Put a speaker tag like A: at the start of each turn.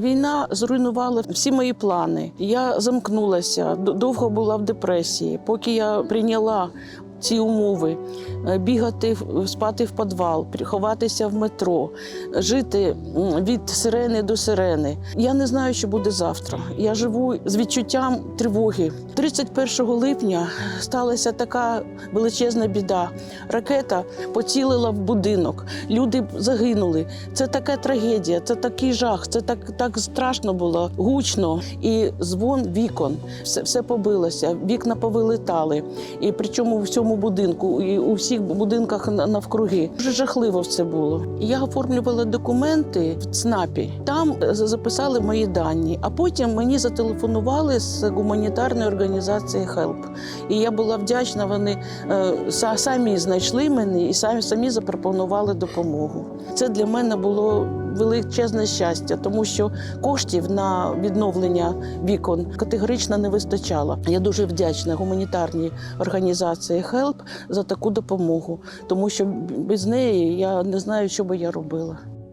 A: Війна зруйнувала всі мої плани. Я замкнулася, довго була в депресії. Поки я прийняла ці умови, е, бігати, спати в підвал, ховатися в метро, жити від сирени до сирени. Я не знаю, що буде завтра. Я живу з відчуттям тривоги. 31 липня сталася така величезна біда. Ракета поцілила в будинок, люди загинули. Це така трагедія, це такий жах, це так, так страшно було, гучно. І звон вікон, все, все побилося, вікна повилетали. І причому в цьому будинку, і у всіх будинках навкруги. Дуже жахливо все було. Я оформлювала документи в ЦНАПі. Там е, записали мої дані. А потім мені зателефонували з гуманітарної організації HELP. І я була вдячна. Вони е, самі знайшли мене і самі самі запропонували допомогу. Це для мене було величезне щастя, тому що коштів на відновлення вікон категорично не вистачало. Я дуже вдячна гуманітарній організації HELP за таку допомогу, тому що без неї я не знаю, що би я робила.